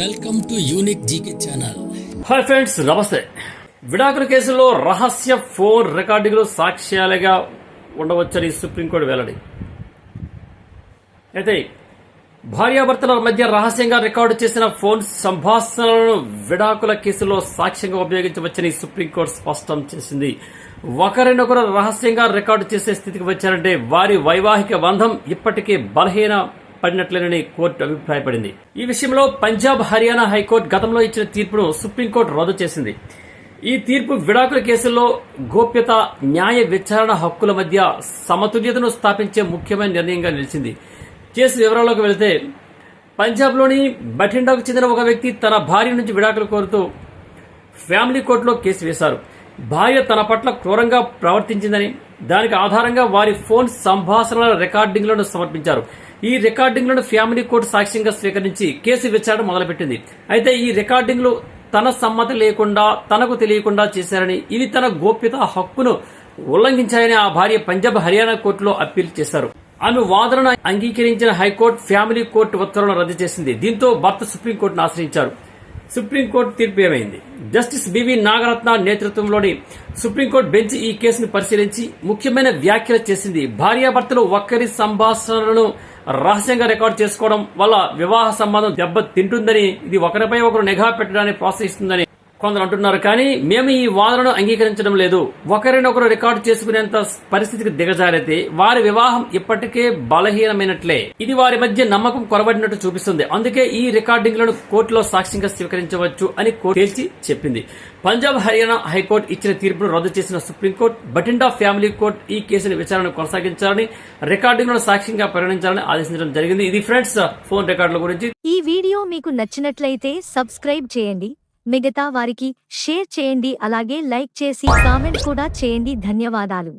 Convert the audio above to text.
Welcome to unique GK channel hi friends నమస్తే. విడాకుల కేసులో రహస్య ఫోన్ రికార్డింగ్లు సాక్ష్యాలుగా ఉండవచ్చని సుప్రీంకోర్టు వెల్లడి. అయితే భార్యాభర్తల మధ్య రహస్యంగా రికార్డు చేసిన ఫోన్ సంభాషణలను విడాకుల కేసులో సాక్ష్యంగా ఉపయోగించవచ్చని సుప్రీంకోర్టు స్పష్టం చేసింది. ఒకరినొకరు రహస్యంగా రికార్డు చేసే స్థితికి వచ్చారంటే వారి వైవాహిక బంధం ఇప్పటికే బలహీన పడినట్లేనని కోర్టు అభిప్రాయపడింది. ఈ విషయంలో పంజాబ్ హర్యానా హైకోర్టు గతంలో ఇచ్చిన తీర్పును సుప్రీంకోర్టు రద్దు చేసింది. ఈ తీర్పు విడాకుల కేసుల్లో గోప్యత న్యాయ విచారణ హక్కుల మధ్య సమతుల్యతను స్థాపించే ముఖ్యమైన నిర్ణయంగా నిలిచింది. కేసు వివరాల్లోకి వెళితే పంజాబ్లోని బఠిండాకు చెందిన ఒక వ్యక్తి తన భార్య నుంచి విడాకులు కోరుతూ ఫ్యామిలీ కోర్టులో కేసు వేశారు. భార్య తన పట్ల క్రూరంగా ప్రవర్తించిందని దానికి ఆధారంగా వారి ఫోన్ సంభాషణల రికార్డింగ్లను సమర్పించారు. ఈ రికార్డింగ్లను ఫ్యామిలీ కోర్టు సాక్ష్యంగా స్వీకరించి కేసు విచారణ మొదలుపెట్టింది. అయితే ఈ రికార్డింగ్లు తన సమ్మతి లేకుండా తనకు తెలియకుండా చేశారని ఇవి తన గోప్యత హక్కును ఉల్లంఘించాయని ఆ భార్య పంజాబ్ హర్యానా కోర్టులో అప్పీల్ చేశారు. ఆమె వాదనను అంగీకరించిన హైకోర్టు ఫ్యామిలీ కోర్టు ఉత్తర్వులను రద్దు చేసింది. దీంతో భర్త సుప్రీంకోర్టును ఆశ్రయించారు. సుప్రీంకోర్టు తీర్పు ఏమైంది? జస్టిస్ బివి నాగరత్న నేతృత్వంలోని సుప్రీంకోర్టు బెంచ్ ఈ కేసును పరిశీలించి ముఖ్యమైన వ్యాఖ్యలు చేసింది. భార్యాభర్తలు ఒక్కరి సంభాషణలను రహస్యంగా రికార్డ్ చేసుకోవడం వల్ల వివాహ సంబంధం దెబ్బ తింటుందని ఇది ఒకరిపై ఒకరు నిఘా పెట్టడానికి ప్రోత్సహిస్తుందని కొందరు అంటున్నారు కానీ మేము ఈ వాదనను అంగీకరించడం లేదు. ఒకరినొకరు రికార్డు చేసుకునేంత పరిస్థితికి దిగజారితే వారి వివాహం ఇప్పటికే బలహీనమైనట్లే. ఇది వారి మధ్య నమ్మకం కొరబడినట్టు చూపిస్తుంది. అందుకే ఈ రికార్డింగ్లను కోర్టులో సాక్ష్యంగా స్వీకరించవచ్చు అని తేల్చి చెప్పింది. పంజాబ్ హర్యానా హైకోర్టు ఇచ్చిన తీర్పును రద్దు చేసిన సుప్రీంకోర్టు బటిండా ఫ్యామిలీ కోర్టు ఈ కేసుని విచారణ కొనసాగించాలని రికార్డింగ్లను సాక్ష్యంగా పరిగణించాలని ఆదేశించడం జరిగింది. ఇది ఫ్రెండ్స్ ఫోన్ రికార్డుల గురించి. ఈ వీడియో మీకు నచ్చినట్లయితే సబ్స్క్రైబ్ చేయండి. మిగతా వారికి షేర్ చేయండి అలాగే లైక్ చేసి కామెంట్ కూడా చేయండి. ధన్యవాదాలు.